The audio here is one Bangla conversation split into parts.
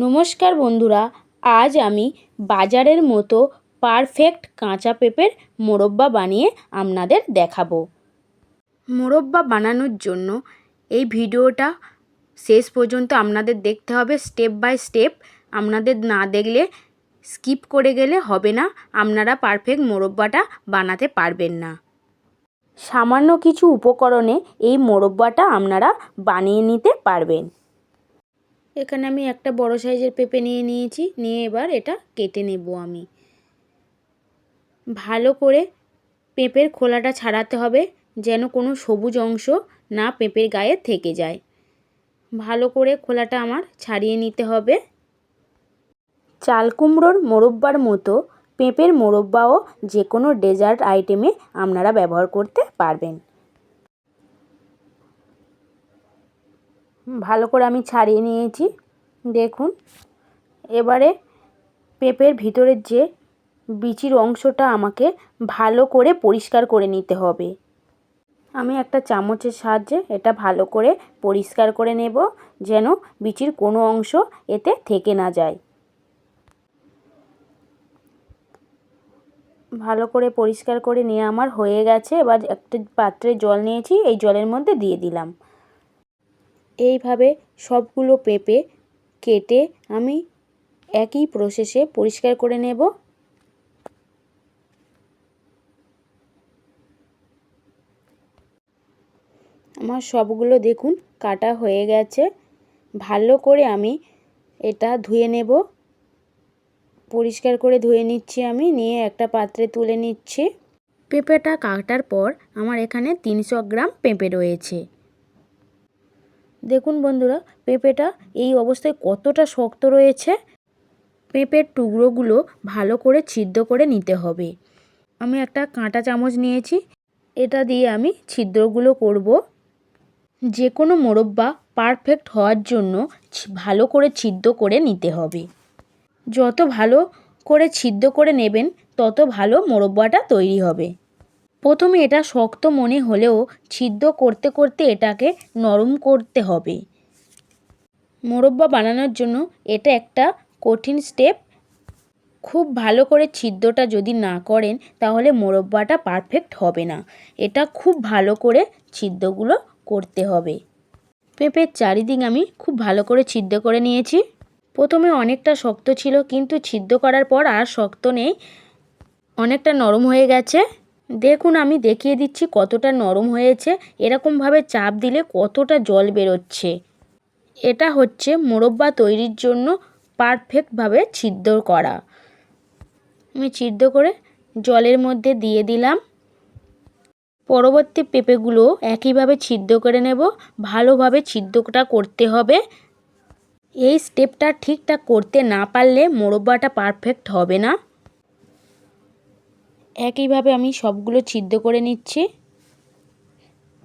নমস্কার বন্ধুরা, আজ আমি বাজারের মতো পারফেক্ট কাঁচা পেঁপের মোরব্বা বানিয়ে আপনাদের দেখাবো। মোরব্বা বানানোর জন্য এই ভিডিওটা শেষ পর্যন্ত আপনাদের দেখতে হবে স্টেপ বাই স্টেপ আপনাদের না দেখলে স্কিপ করে গেলে হবে না, আপনারা পারফেক্ট মোরব্বাটা বানাতে পারবেন না। সামান্য কিছু উপকরণে এই মোরব্বাটা আপনারা বানিয়ে নিতে পারবেন। এখানে আমি একটা বড় সাইজের পেঁপে নিয়ে নিয়েছি। নিয়ে এবার এটা কেটে নেব আমি। ভালো করে পেঁপের খোলাটা ছাড়াতে হবে যেন কোনো সবুজ অংশ না পেঁপের গায়ে থেকে যায়। ভালো করে খোলাটা আমার ছাড়িয়ে নিতে হবে। চাল কুমড়োর মোরব্বার মতো পেঁপের মোরব্বাও যে কোনো ডেজার্ট আইটেমে আপনারা ব্যবহার করতে পারবেন। ভালো করে আমি ছাড়িয়ে নিয়েছি। দেখুন, এবারে পেঁপের ভিতরের যে বিচির অংশটা আমাকে ভালো করে পরিষ্কার করে নিতে হবে। আমি একটা চামচের সাহায্যে এটা ভালো করে পরিষ্কার করে নেব, যেন বিচির কোনো অংশ এতে থেকে না যায়। ভালো করে পরিষ্কার করে নিয়ে আমার হয়ে গেছে। এবার একটা পাত্রে জল নিয়েছি, এই জলের মধ্যে দিয়ে দিলাম। এইভাবে সবগুলো পেঁপে কেটে আমি একই প্রসেসে পরিষ্কার করে নেব। আমার সবগুলো দেখুন কাটা হয়ে গেছে। ভালো করে আমি এটা ধুয়ে নেব। পরিষ্কার করে ধুয়ে নিচ্ছি আমি, নিয়ে একটা পাত্রে তুলে নিচ্ছি। পেঁপেটা কাটার পর আমার এখানে তিনশো গ্রাম পেঁপে রয়েছে। দেখুন বন্ধুরা, পেঁপেটা এই অবস্থায় কতটা শক্ত রয়েছে। পেঁপের টুকরোগুলো ভালো করে ছিদ্র করে নিতে হবে। আমি একটা কাঁটা চামচ নিয়েছি, এটা দিয়ে আমি ছিদ্রগুলো করব। যে কোনো মোরব্বা পারফেক্ট হওয়ার জন্য ভালো করে ছিদ্র করে নিতে হবে। যত ভালো করে ছিদ্র করে নেবেন, তত ভালো মোরব্বাটা তৈরি হবে। প্রথমে এটা শক্ত মনে হলেও ছিদ্র করতে করতে এটাকে নরম করতে হবে। মোরব্বা বানানোর জন্য এটা একটা কঠিন স্টেপ খুব ভালো করে ছিদ্রটা যদি না করেন, তাহলে মোরব্বাটা পারফেক্ট হবে না। এটা খুব ভালো করে ছিদ্রগুলো করতে হবে। পেঁপের চারিদিক আমি খুব ভালো করে ছিদ্র করে নিয়েছি। প্রথমে অনেকটা শক্ত ছিল, কিন্তু ছিদ্র করার পর আর শক্ত নেই। অনেকটা নরম হয়ে গেছে। দেখুন, আমি দেখিয়ে দিচ্ছি কতটা নরম হয়েছে। এরকমভাবে চাপ দিলে কতটা জল বেরোচ্ছে। এটা হচ্ছে মোরব্বা তৈরির জন্য পারফেক্টভাবে ছিদ্র করা। আমি ছিদ্র করে জলের মধ্যে দিয়ে দিলাম। পরবর্তী পেঁপেগুলো একইভাবে ছিদ্র করে নেব। ভালোভাবে ছিদ্রটা করতে হবে। এই স্টেপটা ঠিকঠাক করতে না পারলে মোরব্বাটা পারফেক্ট হবে না। একইভাবে আমি সবগুলো ছিদ্র করে নিচ্ছি।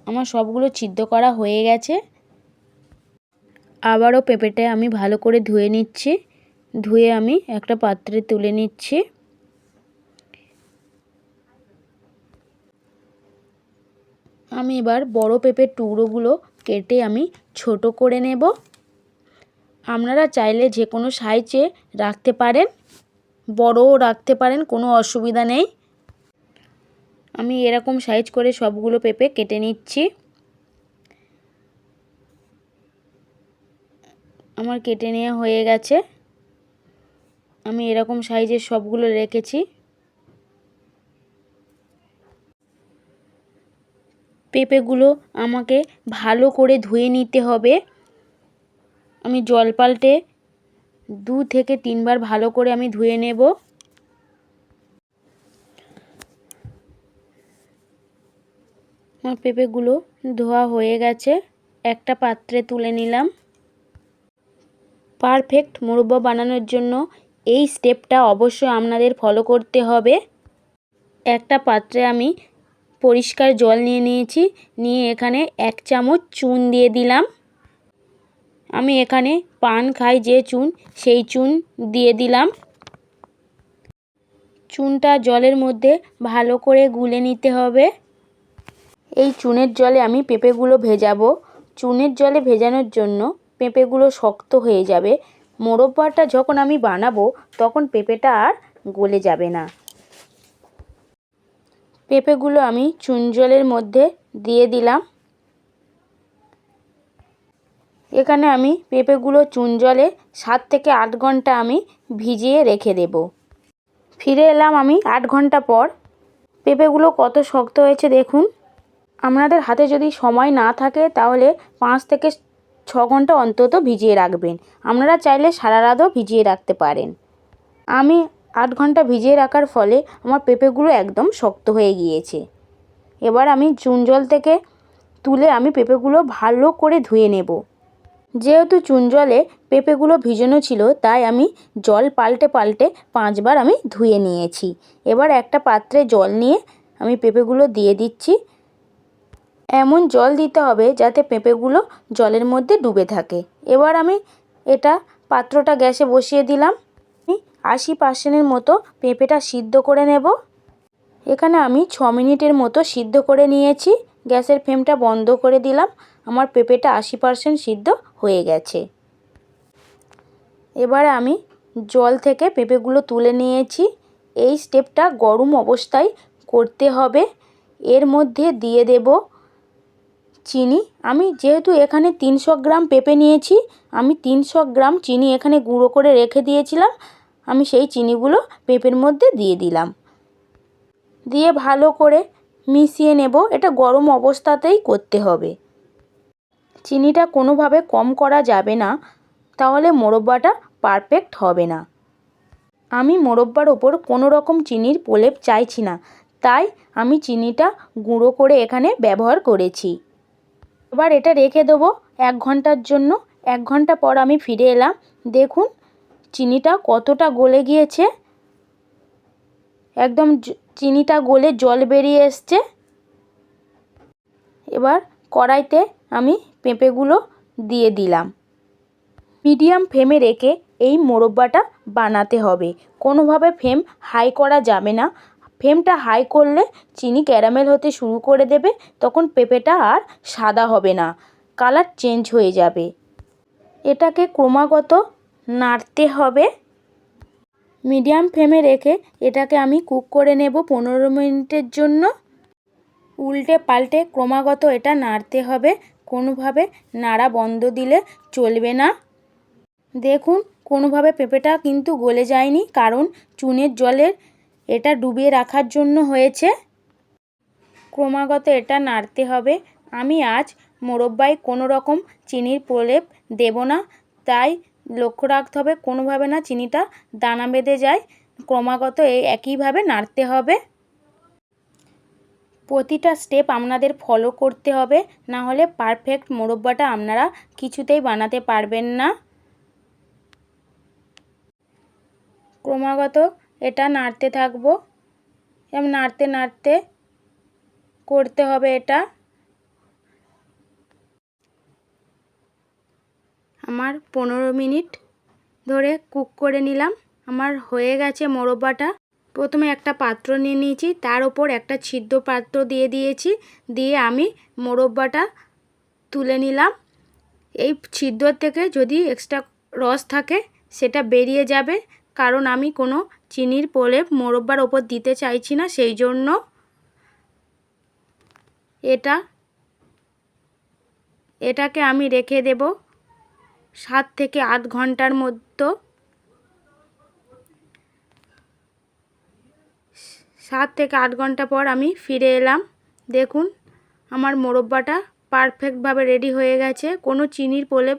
আমার সবগুলো ছিদ্র করা হয়ে গেছে। আবারও পেঁপেটা আমি ভালো করে ধুয়ে নিচ্ছি। ধুয়ে আমি একটা পাত্রে তুলে নিচ্ছি। আমি এবার বড় পেঁপের টুকরোগুলো কেটে আমি ছোট করে নেব। আপনারা চাইলে যে কোনো সাইজে রাখতে পারেন। বড়ও রাখতে পারেন, কোনো অসুবিধা নেই। আমি এরকম সাইজ করে সবগুলো পেঁপে কেটে নিচ্ছি। আমার কেটে নেওয়া হয়ে গেছে। আমি এরকম সাইজের সবগুলো রেখেছি। পেঁপেগুলো আমাকে ভালো করে ধুয়ে নিতে হবে। আমি জল পাল্টে দু থেকে তিনবার ভালো করে আমি ধুয়ে নেব। পেঁপেগুলো ধোয়া হয়ে গেছে, একটা পাত্রে তুলে নিলাম। পারফেক্ট মুরব্বা বানানোর জন্য এই স্টেপটা অবশ্যই আপনাদের ফলো করতে হবে। একটা পাত্রে আমি পরিষ্কার জল নিয়ে নিয়েছি, নিয়ে এখানে এক চামচ চুন দিয়ে দিলাম। আমি এখানে পান খাই যে চুন, সেই চুন দিয়ে দিলাম। চুনটা জলের মধ্যে ভালো করে গুলে নিতে হবে। এই চুনের জলে আমি পেঁপেগুলো ভেজাবো। চুনের জলে ভেজানোর জন্য পেঁপেগুলো শক্ত হয়ে যাবে। মোরব্বাটা যখন আমি বানাবো, তখন পেঁপেটা আর গলে যাবে না। পেঁপেগুলো আমি চুন জলের মধ্যে দিয়ে দিলাম। এখানে আমি পেঁপেগুলো চুন জলে সাত থেকে আট ঘণ্টা আমি ভিজিয়ে রেখে দেব। ফিরে এলাম আমি আট ঘণ্টা পর। পেঁপেগুলো কত শক্ত হয়েছে দেখুন। আপনাদের হাতে যদি সময় না থাকে, তাহলে পাঁচ থেকে ছ ঘণ্টা অন্তত ভিজিয়ে রাখবেন। আপনারা চাইলে সারা রাতও ভিজিয়ে রাখতে পারেন। আমি আট ঘণ্টা ভিজিয়ে রাখার ফলে আমার পেঁপেগুলো একদম শক্ত হয়ে গিয়েছে। এবার আমি চুন জল থেকে তুলে আমি পেঁপেগুলো ভালো করে ধুয়ে নেব। যেহেতু চুন জলে পেঁপেগুলো ভিজানো ছিল, তাই আমি জল পাল্টে পাল্টে পাঁচবার আমি ধুয়ে নিয়েছি। এবার একটা পাত্রে জল নিয়ে আমি পেঁপেগুলো দিয়ে দিচ্ছি। এমন জল দিতে হবে যাতে পেঁপেগুলো জলের মধ্যে ডুবে থাকে। এবার আমি এটা পাত্রটা গ্যাসে বসিয়ে দিলাম। আশি পার্সেন্টের মতো পেঁপেটা সিদ্ধ করে নেব। এখানে আমি ছ মিনিটের মতো সিদ্ধ করে নিয়েছি। গ্যাসের ফ্লেমটা বন্ধ করে দিলাম। আমার পেঁপেটা আশি পার্সেন্ট সিদ্ধ হয়ে গেছে। এবারে আমি জল থেকে পেঁপেগুলো তুলে নিয়েছি। এই স্টেপটা গরম অবস্থায় করতে হবে। এর মধ্যে দিয়ে দেব চিনি। আমি যেহেতু এখানে তিনশো গ্রাম পেঁপে নিয়েছি, আমি তিনশো গ্রাম চিনি এখানে গুঁড়ো করে রেখে দিয়েছিলাম। আমি সেই চিনিগুলো পেঁপের মধ্যে দিয়ে দিলাম। দিয়ে ভালো করে মিশিয়ে নেব। এটা গরম অবস্থাতেই করতে হবে। চিনিটা কোনোভাবে কম করা যাবে না, তাহলে মোরব্বাটা পারফেক্ট হবে না। আমি মোরব্বার ওপর কোনো রকম চিনির প্রলেপ চাইছি না, তাই আমি চিনিটা গুঁড়ো করে এখানে ব্যবহার করেছি। এবার এটা রেখে দেবো এক ঘণ্টার জন্য। এক ঘণ্টা পর আমি ফিরে এলাম। দেখুন, চিনিটা কতটা গলে গিয়েছে। একদম চিনিটা গলে জল বেরিয়ে এসছে। এবার কড়াইতে আমি পেঁপেগুলো দিয়ে দিলাম। মিডিয়াম ফ্লেমে রেখে এই মোরব্বাটা বানাতে হবে। কোনোভাবে ফ্লেম হাই করা যাবে না। ফ্লেমটা হাই করলে চিনি ক্যারামেল হতে শুরু করে দেবে, তখন পেঁপেটা আর সাদা হবে না। কালার চেঞ্জ হয়ে যাবে। এটাকে ক্রমাগত নাড়তে হবে। মিডিয়াম ফ্লেমে রেখে এটাকে আমি কুক করে নেব পনেরো মিনিটের জন্য। উল্টে পাল্টে ক্রমাগত এটা নাড়তে হবে। কোনোভাবে নাড়া বন্ধ দিলে চলবে না। দেখুন, কোনোভাবে পেঁপেটা কিন্তু গলে যায়নি, কারণ চুনের জলের এটা ডুবিয়ে রাখার জন্য হয়েছে। ক্রমাগত এটা নাড়তে হবে। আমি আজ মোরব্বায় কোনো রকম চিনির প্রলেপ দেব না, তাই লক্ষ্য রাখতে হবে কোনোভাবে না চিনিটা দানা বেঁধে যায়। ক্রমাগত এই একইভাবে নাড়তে হবে। প্রতিটা স্টেপ আপনাদের ফলো করতে হবে, না হলে পারফেক্ট মোরব্বাটা আপনারা কিছুতেই বানাতে পারবেন না। ক্রমাগত এটা নাড়তে থাকব। এরম নাড়তে নাড়তে করতে হবে এটা। আমার পনেরো মিনিট ধরে কুক করে নিলাম। আমার হয়ে গেছে মোরব্বাটা। প্রথমে একটা পাত্র নিয়ে নিয়েছি, তার ওপর একটা ছিদ্র পাত্র দিয়ে দিয়েছি, দিয়ে আমি মোরব্বাটা তুলে নিলাম। এই ছিদ্র থেকে যদি এক্সট্রা রস থাকে, সেটা বেরিয়ে যাবে, কারণ আমি কোনো চিনির প্রলেপ মোরব্বার ওপর দিতে চাইছি না, সেই জন্য এটা, এটাকে আমি রেখে দেব সাত থেকে আট ঘণ্টার মধ্যে। সাত থেকে আট ঘণ্টা পর আমি ফিরে এলাম। দেখুন, আমার মোরব্বাটা পারফেক্টভাবে রেডি হয়ে গেছে, কোনো চিনির প্রলেপ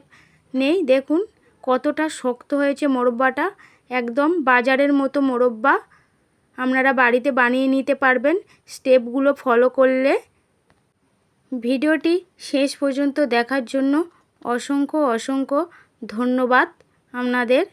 নেই। দেখুন কতটা শক্ত হয়েছে মোরব্বাটা? একদম বাজারের মতো মোরব্বা। আপনারা বাড়িতে বানিয়ে নিতে পারবেন স্টেপগুলো ফলো করলে। ভিডিওটি শেষ পর্যন্ত দেখার জন্য অসংখ্য অসংখ্য ধন্যবাদ আপনাদের।